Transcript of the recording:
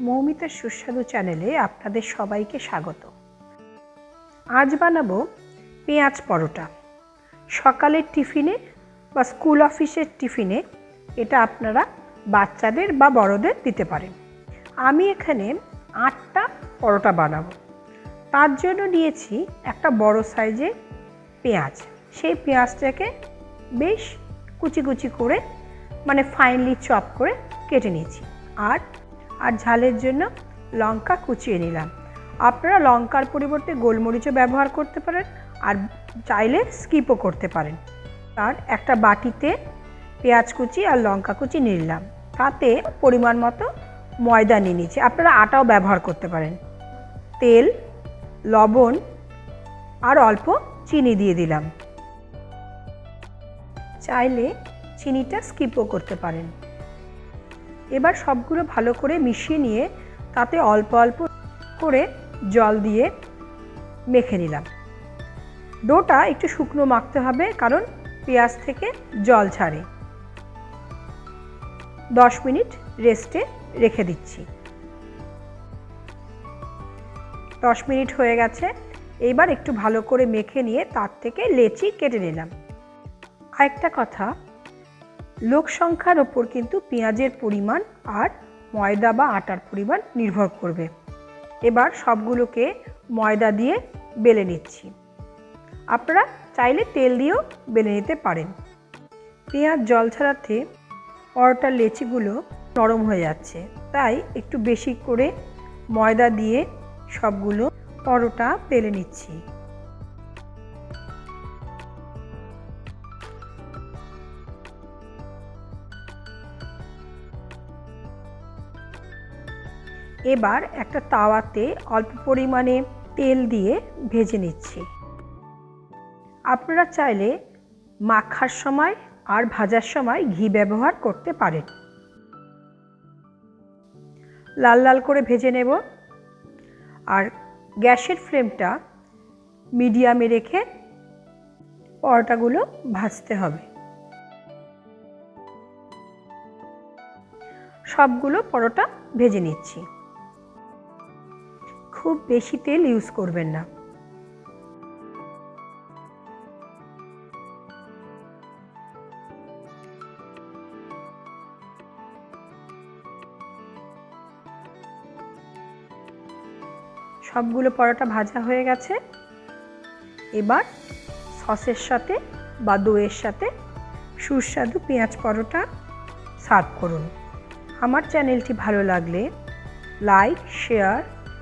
মৌমিতার সুস্বাদু চ্যানেলে আপনাদের সবাইকে স্বাগত। আজ বানাবো পেঁয়াজ পরোটা। সকালের টিফিনে বা স্কুল অফিসের টিফিনে এটা আপনারা বাচ্চাদের বা বড়দের দিতে পারেন। আমি এখানে আটটা পরোটা বানাবো। তার জন্য নিয়েছি একটা বড় সাইজের পেঁয়াজ। সেই পেঁয়াজটাকে বেশ কুচি কুচি করে মানে ফাইনলি চপ করে কেটে নিয়েছি। আর আর ঝালের জন্য লঙ্কা কুচিয়ে নিলাম। আপনারা লঙ্কার পরিবর্তে গোলমরিচও ব্যবহার করতে পারেন আর চাইলে স্কিপও করতে পারেন। আর একটা বাটিতে পেঁয়াজ কুচি আর লঙ্কা কুচি নিলাম। তাতে পরিমাণ মতো ময়দা নিয়ে নিচ্ছি। আপনারা আটাও ব্যবহার করতে পারেন। তেল, লবণ আর অল্প চিনি দিয়ে দিলাম। চাইলে চিনিটা স্কিপও করতে পারেন। এবার সবগুলো ভালো করে মিশিয়ে নিয়ে তাতে অল্প অল্প করে জল দিয়ে মেখে নিলাম। ডোটা একটু শুকনো মাখতে হবে কারণ পেঁয়াজ থেকে জল ছাড়ে। দশ মিনিট রেস্টে রেখে দিচ্ছি। দশ মিনিট হয়ে গেছে। এইবার একটু ভালো করে মেখে নিয়ে তার থেকে লেচি কেটে নিলাম। আরেকটা কথা লোক সংখ্যার ওপর কিন্তু পেঁয়াজের পরিমাণ আর ময়দা বা আটার পরিমাণ নির্ভর করবে। এবার সবগুলোকে ময়দা দিয়ে বেলে নিচ্ছি। আপনারা চাইলে তেল দিয়েও বেলে নিতে পারেন। পেঁয়াজ জল ছাড়াতে পরোটার লেচিগুলো নরম হয়ে যাচ্ছে। তাই একটু বেশি করে ময়দা দিয়ে সবগুলো পরোটা বেলে নিচ্ছি। এবার একটা তাওয়াতে অল্প পরিমাণে তেল দিয়ে ভেজে নিচ্ছি। আপনারা চাইলে মাখার সময় আর ভাজার সময় ঘি ব্যবহার করতে পারেন। লাল লাল করে ভেজে নেব। আর গ্যাসের ফ্লেমটা মিডিয়ামে রেখে পরোটাগুলো ভাজতে হবে। সবগুলো পরোটা ভেজে নিচ্ছি। খুব বেশি তেল ইউজ করবেন না। সবগুলো পরোটা ভাজা হয়ে গেছে। এবার সসের সাথে বা দইয়ের সাথে সুস্বাদু পেঁয়াজ পরোটা সার্ভ করুন। আমার চ্যানেলটি ভালো লাগলে লাইক শেয়ার